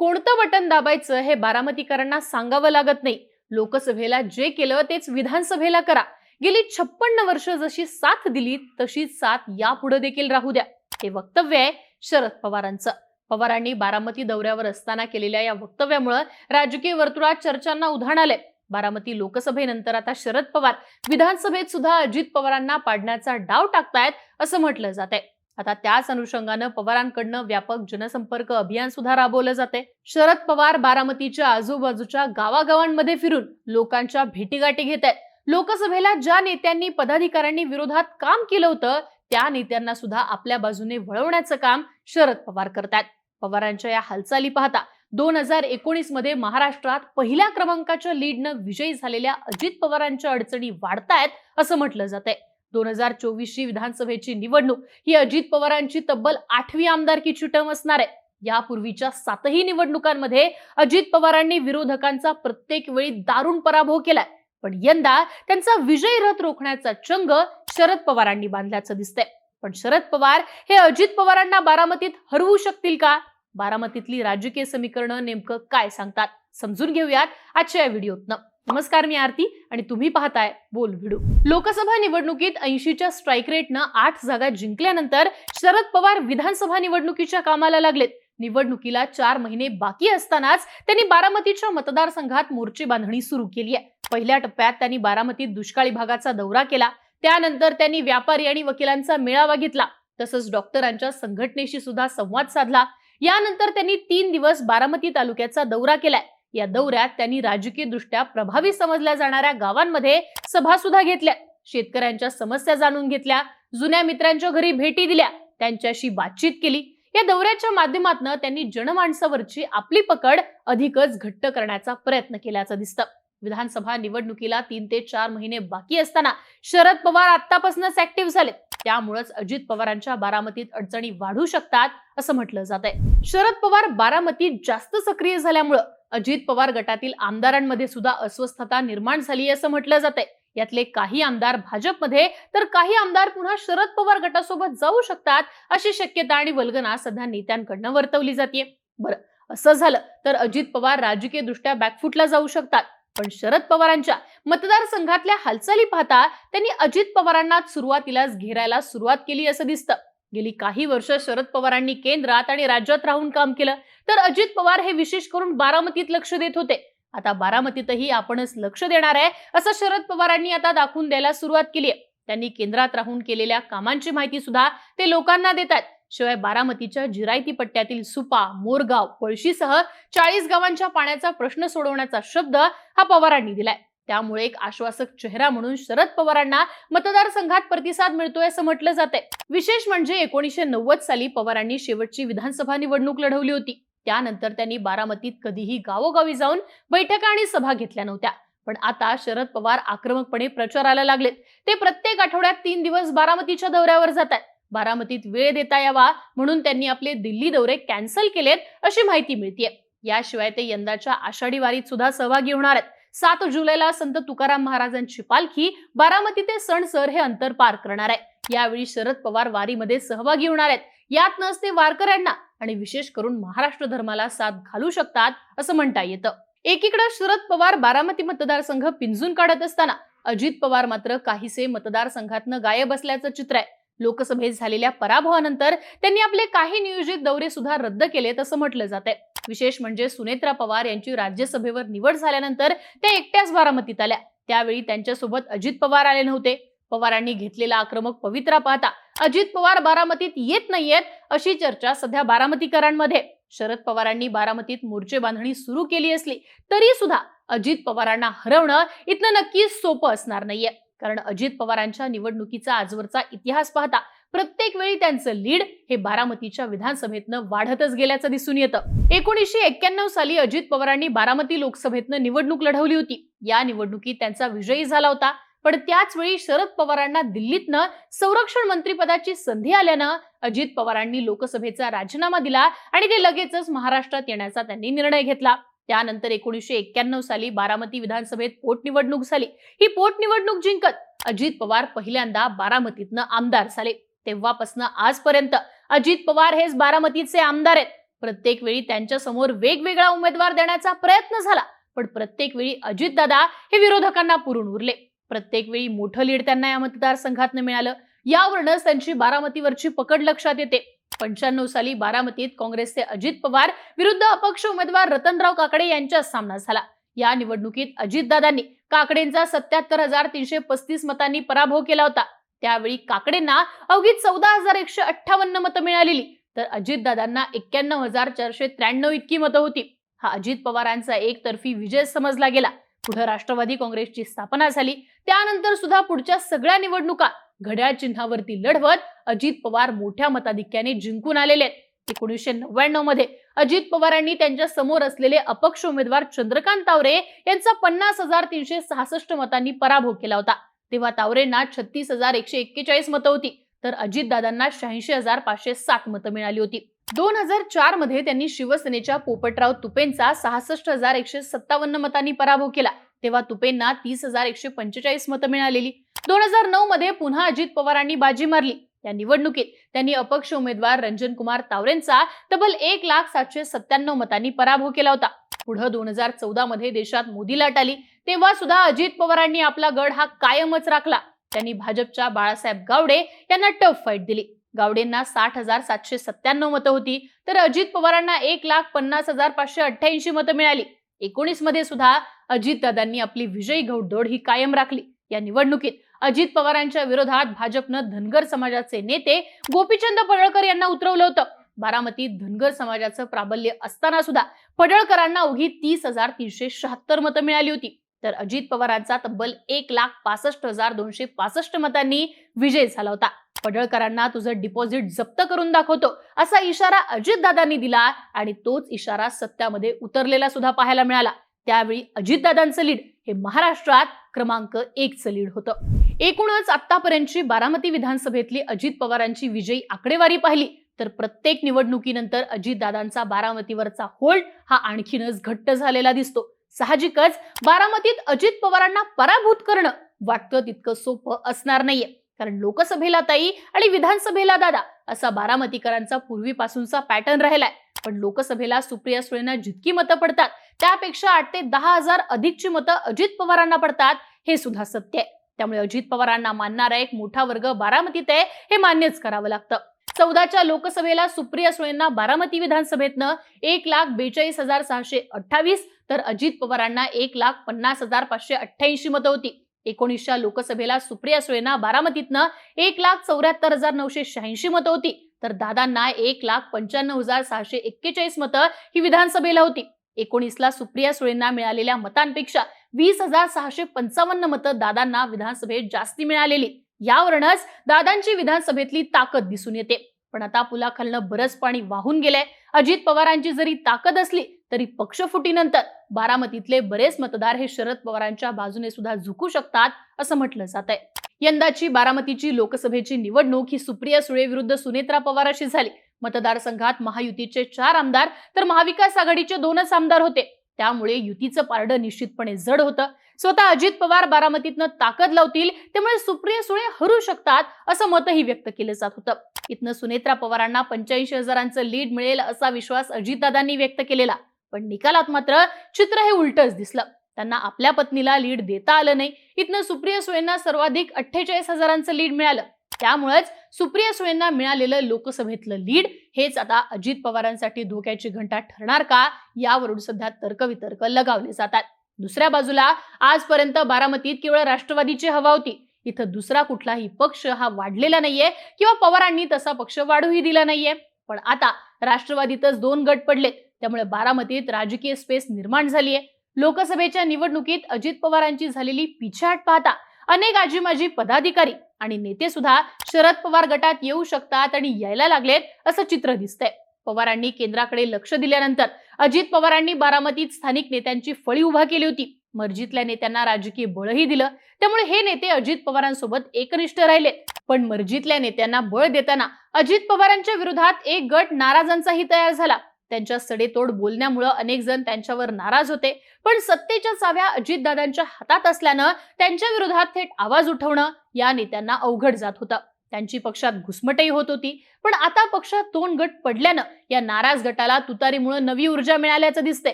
कोणतं बटन दाबायचं हे बारामतीकरांना सांगावं लागत नाही. लोकसभेला जे केलं तेच विधानसभेला करा. गेली छप्पन्न वर्ष जशी साथ दिली तशीच साथ यापुढे देखील राहू द्या. हे वक्तव्य आहे शरद पवारांचं. पवारांनी बारामती दौऱ्यावर असताना केलेल्या या वक्तव्यामुळे राजकीय वर्तुळात चर्चांना उधाण आलंय. बारामती लोकसभेनंतर आता शरद पवार. विधानसभेत सुद्धा अजित पवारांना पाडण्याचा डाव टाकतायत असं म्हटलं जात आहे आता त्याच अनुषंगानं पवारांकडनं व्यापक जनसंपर्क अभियान सुद्धा राबवलं जाते. शरद पवार बारामतीच्या आजूबाजूच्या गावागावांमध्ये फिरून लोकांच्या भेटीगाठी घेत आहेत लोकसभेला ज्या नेत्यांनी पदाधिकाऱ्यांनी विरोधात काम केलं होतं त्या नेत्यांना सुद्धा आपल्या बाजूने वळवण्याचं काम शरद पवार करतात पवारांच्या या हालचाली पाहता दोन हजार एकोणीसमध्ये महाराष्ट्रात पहिल्या क्रमांकाच्या लीडनं विजयी झालेल्या अजित पवारांच्या अडचणी वाढतायत असं म्हटलं जातंय. दोन हजार चोवीसची विधानसभेची निवडणूक ही अजित पवारांची तब्बल आठवी आमदारकीची टर्म असणार आहे. यापूर्वीच्या सातही निवडणुकांमध्ये अजित पवारांनी विरोधकांचा प्रत्येक वेळी दारुण पराभव केलाय. पण यंदा त्यांचा विजय रथ रोखण्याचा चंग शरद पवारांनी बांधल्याचं दिसतंय. पण शरद पवार हे अजित पवारांना बारामतीत हरवू शकतील का? बारामतीतली राजकीय समीकरणं नेमकं काय सांगतात? समजून घेऊयात आजच्या या व्हिडिओतनं. नमस्कार मी आरती आणि तुम्ही पाहताय बोल व्हिडिओ लोकसभा निवडणुकीत ऐंशीच्या स्ट्राईक रेटनं आठ जागा जिंकल्यानंतर शरद पवार विधानसभा निवडणुकीच्या कामाला लागलेत. निवडणुकीला चार महिने बाकी असतानाच त्यांनी बारामतीच्या मतदारसंघात मोर्चे बांधणी सुरू केली आहे. पहिल्या टप्प्यात त्यांनी बारामतीत दुष्काळी भागाचा दौरा केला. त्यानंतर त्यांनी व्यापारी आणि वकिलांचा मेळावा घेतला. तसंच डॉक्टरांच्या संघटनेशी सुद्धा संवाद साधला. यानंतर त्यांनी तीन दिवस बारामती तालुक्याचा दौरा केलाय. या दौऱ्यात त्यांनी राजकीय दृष्ट्या प्रभावी समजल्या जाणाऱ्या गावांमध्ये सभा सुद्धा घेतल्या. शेतकऱ्यांच्या समस्या जाणून घेतल्या. जुन्या मित्रांच्या घरी भेटी दिल्या. त्यांच्याशी बातचीत केली. या दौऱ्याच्या माध्यमातून त्यांनी जनमानसावरची आपली पकड अधिकच घट्ट करण्याचा प्रयत्न केल्याचं दिसतं. विधानसभा निवडणुकीला तीन ते चार महिने बाकी असताना शरद पवार आतापासूनच ऍक्टिव्ह झाले. त्यामुळेच अजित पवारांच्या बारामतीत अडचणी वाढू शकतात असं म्हटलं जात आहे शरद पवार बारामतीत जास्त सक्रिय झाल्यामुळं अजित पवार गटातील आमदारांमध्ये सुद्धा अस्वस्थता निर्माण झाली असं म्हटलं जात आहे यातले काही आमदार भाजपमध्ये तर काही आमदार पुन्हा शरद पवार गटासोबत जाऊ शकतात अशी शक्यता आणि वल्गना सध्या नेत्यांकडनं वर्तवली जाते बरं असं झालं तर अजित पवार राजकीय दृष्ट्या बॅकफुटला जाऊ शकतात. पण शरद पवारांच्या मतदारसंघातल्या हालचाली पाहता त्यांनी अजित पवारांना सुरुवातीलाच घेरायला सुरुवात केली असं दिसतं. गेली काही वर्ष शरद पवारांनी केंद्रात आणि राज्यात राहून काम केलं. तर अजित पवार हे विशेष करून बारामतीत लक्ष देत होते. आता बारामतीतही आपणच लक्ष देणार आहे असं शरद पवारांनी आता दाखवून द्यायला सुरुवात केली आहे. त्यांनी केंद्रात राहून केलेल्या कामांची माहिती सुद्धा ते लोकांना देतात शिवाय बारामतीच्या जिरायती पट्ट्यातील सुपा मोरगाव पळशीसह चाळीस गावांच्या पाण्याचा प्रश्न सोडवण्याचा शब्द हा पवारांनी दिलाय. त्यामुळे एक आश्वासक चेहरा म्हणून शरद पवारांना मतदारसंघात प्रतिसाद मिळतोय असं म्हटलं जाते विशेष म्हणजे एकोणीशे नव्वद साली पवारांनी शेवटची विधानसभा निवडणूक लढवली होती. त्यानंतर त्यांनी बारामतीत कधीही गावोगावी जाऊन बैठका आणि सभा घेतल्या नव्हत्या. पण आता शरद पवार आक्रमकपणे प्रचाराला लागलेत. ते प्रत्येक आठवड्यात तीन दिवस बारामतीच्या दौऱ्यावर जात आहेत बारामतीत वेळ देता यावा म्हणून त्यांनी आपले दिल्ली दौरे कॅन्सल केलेत अशी माहिती मिळतीये. याशिवाय ते यंदाच्या आषाढी वारीत सुद्धा सहभागी होणार आहेत. सात जुलैला संत तुकाराम महाराजांची पालखी बारामती ते सणसर हे अंतर पार करणार आहे. यावेळी शरद पवार वारीमध्ये सहभागी होणार आहेत. यात नसते वारकऱ्यांना आणि विशेष करून महाराष्ट्र धर्माला साथ घालू शकतात असं म्हणता येतं. एकीकडे शरद पवार बारामती मतदारसंघ पिंजून काढत असताना अजित पवार मात्र काहीसे मतदारसंघातनं गायब असल्याचं चित्र आहे. लोकसभेत झालेल्या पराभवानंतर त्यांनी आपले काही नियोजित दौरे सुद्धा रद्द केलेत असं म्हटलं जात आहे विशेष म्हणजे सुनेत्रा पवार यांची राज्यसभेवर निवड झाल्यानंतर त्या एकट्याच बारामतीत आल्या. त्यावेळी त्यांच्यासोबत अजित पवार आले नव्हते. पवारांनी घेतलेला आक्रमक पवित्रा पाहता अजित पवार बारामतीत येत नाहीयेत अशी चर्चा सध्या बारामतीकरांमध्ये. शरद पवारांनी बारामतीत मोर्चे बांधणी सुरू केली असली तरी सुद्धा अजित पवारांना हरवणं इथनं नक्कीच सोपं असणार नाहीये. कारण अजित पवारांच्या निवडणुकीचा आजवरचा इतिहास पाहता प्रत्येक वेळी त्यांचं लीड हे बारामतीच्या विधानसभेतनं वाढतच गेल्याचं दिसून येतं. एकोणीसशे एक्क्याण्णव साली अजित पवारांनी बारामती लोकसभेतनं निवडणूक लढवली होती. या निवडणुकीत त्यांचा विजयी झाला होता. पण त्याच वेळी शरद पवारांना दिल्लीतनं संरक्षण मंत्रीपदाची संधी आल्यानं अजित पवारांनी लोकसभेचा राजीनामा दिला आणि ते लगेचच महाराष्ट्रात येण्याचा त्यांनी निर्णय घेतला. त्यानंतर एकोणीसशे एक्क्याण्णव साली बारामती विधानसभेत पोटनिवडणूक झाली. ही पोटनिवडणूक जिंकत अजित पवार पहिल्यांदा बारामतीतनं आमदार झाले. तेव्हापासून आजपर्यंत अजित पवार हेच बारामतीचे आमदार आहेत. प्रत्येक वेळी त्यांच्यासमोर वेगवेगळा उमेदवार देण्याचा प्रयत्न झाला पण प्रत्येक वेळी अजितदादा हे विरोधकांना पुरून उरले. प्रत्येक वेळी मोठं लीड त्यांना या मतदारसंघात मिळालं. यावरूनच त्यांची बारामतीवरची पकड लक्षात येते. पंच्याण्णव साली बारामतीत काँग्रेसचे अजित पवार विरुद्ध अपक्ष उमेदवार रतनराव काकडे यांचा सामना झाला. या निवडणुकीत अजितदादांनी काकडेंचा सत्याहत्तर हजार तीनशे पस्तीस मतांनी पराभव केला होता. त्यावेळी काकडेंना अवघी चौदा हजार एकशे अठ्ठावन्न मतं मिळालेली. तर अजितदादांना एक्क्याण्णव हजार चारशे त्र्याण्णव इतकी मतं होती. हा अजित पवारांचा एकतर्फी विजय समजला गेला. पुढे राष्ट्रवादी काँग्रेसची स्थापना झाली. त्यानंतर सुद्धा पुढच्या सगळ्या निवडणुका घड्याळ चिन्हावरती लढवत अजित पवार मोठ्या मताधिक्याने जिंकून आलेले आहेत. एकोणीसशे नव्याण्णवमध्ये अजित पवारांनी त्यांच्यासमोर असलेले अपक्ष उमेदवार चंद्रकांत तावरे यांचा पन्नास हजार तीनशे सहासष्ट मतांनी पराभव केला होता. तेव्हा तावरेंना छत्तीस हजार एकशे एक्केचाळीस मतं होती. तर अजितदादांना शहाऐंशी हजार पाचशे सात मतं मिळाली होती. दोन हजार चारमध्ये त्यांनी शिवसेनेच्या पोपटराव तुपेंचा सहासष्ट हजार एकशे सत्तावन्न मतांनी पराभव केला. तेव्हा तुपेंना तीस हजार एकशे पंचेचाळीस मतं मिळालेली. दोन हजार नऊ मध्ये पुन्हा अजित पवारांनी बाजी मारली. या निवडणुकीत त्यांनी अपक्ष उमेदवार रंजन कुमार तावरेंचा तब्बल एक लाख सातशे सत्त्याण्णव मतांनी पराभव केला होता. पुढं दोन हजार चौदा मध्ये देशात मोदी लाट आली तेव्हा सुद्धा अजित पवारांनी आपला गड हा कायमच राखला. त्यांनी भाजपच्या बाळासाहेब गावडे यांना टफ फाईट दिली. गावडेंना साठ हजार सातशे सत्त्याण्णव मतं होती तर अजित पवारांना एक लाख पन्नास हजार पाचशे अठ्ठ्याऐंशी मतं मिळाली. एकोणीसमध्ये सुद्धा अजितदादांनी आपली विजयी घौडदौड ही कायम राखली. या निवडणुकीत अजित पवारांच्या विरोधात भाजपनं धनगर समाजाचे नेते गोपीचंद पडळकर यांना उतरवलं होतं. बारामतीत धनगर समाजाचं प्राबल्य असताना सुद्धा पडळकरांना उघी तीस हजार तीनशे शहात्तर मतं मिळाली होती. तर अजित पवारांचा तब्बल एक लाख पासष्ट हजार दोनशे पासष्ट मतांनी विजय झाला होता. पडळकरांना तुझं डिपॉझिट जप्त करून दाखवतो असा इशारा अजितदादांनी दिला आणि तोच इशारा सत्यामध्ये उतरलेला सुद्धा पाहायला मिळाला. त्यावेळी अजितदादांचं लीड हे महाराष्ट्रात क्रमांक एकचं लीड होतं. एकूणच आतापर्यंतची बारामती विधानसभेतली अजित पवारांची विजयी आकडेवारी पाहिली. तर प्रत्येक निवडणुकीनंतर अजितदादांचा बारामतीवरचा होल्ड हा आणखीनच घट्ट झालेला दिसतो. साहजिकच बारामतीत अजित पवारांना पराभूत करणं वाटतं तितकं सोपं असणार नाहीये. कारण लोकसभेला ताई आणि विधानसभेला दादा असा बारामतीकरांचा पूर्वीपासूनचा पॅटर्न राहिलाय. पण लोकसभेला सुप्रिया सुळेंना जितकी मतं पडतात त्यापेक्षा आठ ते दहा हजार अधिकची मतं अजित पवारांना पडतात हे सुद्धा सत्य आहे. त्यामुळे अजित पवारांना मानणारा एक मोठा वर्ग बारामतीत आहे हे मान्यच करावं लागतं. चौदाच्या लोकसभेला सुप्रिया सुळेंना बारामती विधानसभेतनं एक लाख बेचाळीस हजार सहाशे अठ्ठावीस तर अजित पवारांना एक लाख पन्नास हजार पाचशे अठ्ठ्याऐंशी मतं होती. एकोणीसच्या लोकसभेला सुप्रिया सुळेंना बारामतीतनं एक लाख चौऱ्याहत्तर हजार नऊशे शहाऐंशी मतं होती. तर दादांना एक लाख पंच्याण्णव हजार सहाशे एक्केचाळीस मतं ही विधानसभेला होती. एकोणीसला सुप्रिया सुळेंना मिळालेल्या मतांपेक्षा वीस हजार सहाशे पंचावन्न मतं दादांना विधानसभेत जास्ती मिळालेली. यावरूनच दादांची विधानसभेतली ताकद दिसून येते. पण आता पुलाखालनं बरंच पाणी वाहून गेलंय. अजित पवारांची जरी ताकद असली तरी पक्षफुटीनंतर बारामतीतले बरेच मतदार हे शरद पवारांच्या बाजूने सुद्धा झुकू शकतात असं म्हटलं जात आहे यंदाची बारामतीची लोकसभेची निवडणूक ही सुप्रिया सुळे विरुद्ध सुनेत्रा पवार अशी झाली. मतदारसंघात महायुतीचे चार आमदार तर महाविकास आघाडीचे दोनच आमदार होते. त्यामुळे युतीचं पारडं निश्चितपणे जड होतं. स्वतः अजित पवार बारामतीतनं ताकद लावतील त्यामुळे सुप्रिया सुळे हरू शकतात असं मतही व्यक्त केलं जात होतं. इथनं सुनेत्रा पवारांना पंच्याऐंशी हजारांचं लीड मिळेल असा विश्वास अजितदादांनी व्यक्त केलेला. पण निकालात मात्र चित्र हे उलटच दिसलं. त्यांना आपल्या पत्नीला लीड देता आलं नाही. इथनं सुप्रिया सुळेंना सर्वाधिक अठ्ठेचाळीस हजारांचं लीड मिळालं. त्यामुळेच सुप्रिया सुळेंना मिळालेलं लोकसभेतलं लीड हेच आता अजित पवारांसाठी धोक्याची घंटा ठरणार का? यावरून सध्या तर्कवितर्क लगावले जातात. दुसऱ्या बाजूला आजपर्यंत बारामतीत केवळ राष्ट्रवादीची हवा होती. इथं दुसरा कुठलाही पक्ष हा वाढलेला नाहीये किंवा पवारांनी तसा पक्ष वाढूही दिला नाहीये. पण आता राष्ट्रवादीतच दोन गट पडले त्यामुळे बारामतीत राजकीय स्पेस निर्माण झालीय. लोकसभेच्या निवडणुकीत अजित पवारांची झालेली पिछाट पाहता अनेक आजीमाजी पदाधिकारी आणि नेते सुद्धा शरद पवार गटात येऊ शकतात आणि यायला लागलेत असं चित्र दिसतंय. पवारांनी केंद्राकडे लक्ष दिल्यानंतर अजित पवारांनी बारामतीत स्थानिक नेत्यांची फळी उभा केली होती. मर्जीतल्या नेत्यांना राजकीय बळही दिलं. त्यामुळे हे नेते अजित पवारांसोबत एकनिष्ठ राहिले. पण मर्जीतल्या नेत्यांना बळ देताना अजित पवारांच्या विरोधात एक गट नाराजांचाही तयार झाला. त्यांच्या सडेतोड बोलण्यामुळे अनेक जण त्यांच्यावर नाराज होते. पण सत्तेच्या चाव्या अजितदादांच्या हातात असल्यानं त्यांच्या विरोधात थेट आवाज उठवणं या नेत्यांना अवघड जात होतं. त्यांची पक्षात घुसमटही होत होती. पण आता पक्षात दोन गट पडल्यानं या नाराज गटाला तुतारीमुळे नवी ऊर्जा मिळाल्याचं दिसतंय.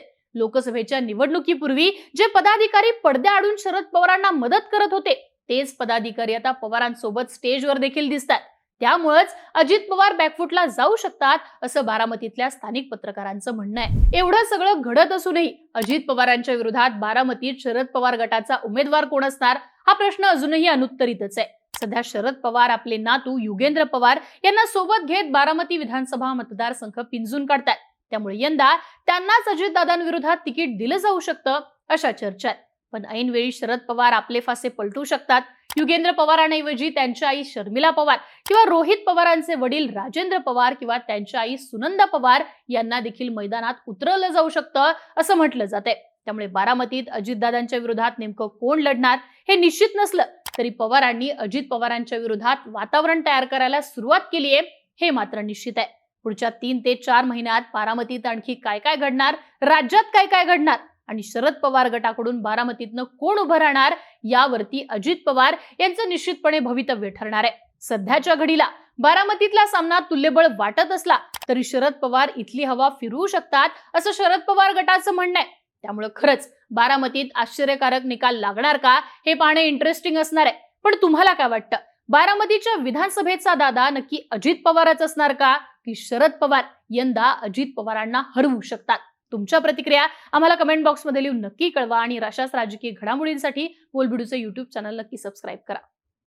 लोकसभेच्या निवडणुकीपूर्वी जे पदाधिकारी पडद्याआडून शरद पवारांना मदत करत होते तेच पदाधिकारी आता पवारांसोबत स्टेजवर देखील दिसतात त्यामुळेच अजित पवार बॅकफुटला जाऊ शकतात असं बारामतीतल्या स्थानिक पत्रकारांचं म्हणणं आहे. एवढं सगळं घडत असूनही अजित पवारांच्या विरोधात बारामतीत शरद पवार गटाचा उमेदवार कोण असणार हा प्रश्न अजूनही अनुत्तरितच आहे. सध्या शरद पवार आपले नातू युगेंद्र पवार यांना सोबत घेत बारामती विधानसभा मतदारसंघ पिंजून काढतात त्यामुळे यंदा त्यांनाच अजितदादांविरोधात तिकीट दिलं जाऊ शकतं अशा चर्चा आहेत. पण ऐनवेळी शरद पवार आपले फासे पलटू शकतात युगेंद्र पवारांऐवजी त्यांच्या आई शर्मिला पवार किंवा रोहित पवारांचे वडील राजेंद्र पवार किंवा त्यांच्या आई सुनंदा पवार यांना देखील मैदानात उतरवलं जाऊ शकतं असं म्हटलं जाते त्यामुळे बारामतीत अजितदादांच्या विरोधात नेमकं कोण लढणार हे निश्चित नसलं तरी पवारांनी अजित पवारांच्या विरोधात वातावरण तयार करायला सुरुवात केली आहे हे मात्र निश्चित आहे. पुढच्या तीन ते चार महिन्यात बारामतीत आणखी काय काय घडणार? राज्यात काय काय घडणार? आणि शरद पवार गटाकडून बारामतीतनं कोण उभं राहणार? यावरती अजित पवार यांचं निश्चितपणे भवितव्य ठरणार आहे. सध्याच्या घडीला बारामतीतला सामना तुल्यबळ वाटत असला तरी शरद पवार इथली हवा फिरवू शकतात असं शरद पवार गटाचं म्हणणं आहे. त्यामुळे खरंच बारामतीत आश्चर्यकारक निकाल लागणार का हे पाहणे इंटरेस्टिंग असणार आहे. पण तुम्हाला काय वाटतं? बारामतीच्या विधानसभेचा दादा नक्की अजित पवारच असणार का? की शरद पवार यंदा अजित पवारांना हरवू शकतात? तुमच्या प्रतिक्रिया आम्हाला कमेंट बॉक्समध्ये लिहून नक्की कळवा आणि अशाच राजकीय घडामोडींसाठी बोलबिडूचे युट्यूब चॅनल नक्की सबस्क्राईब करा.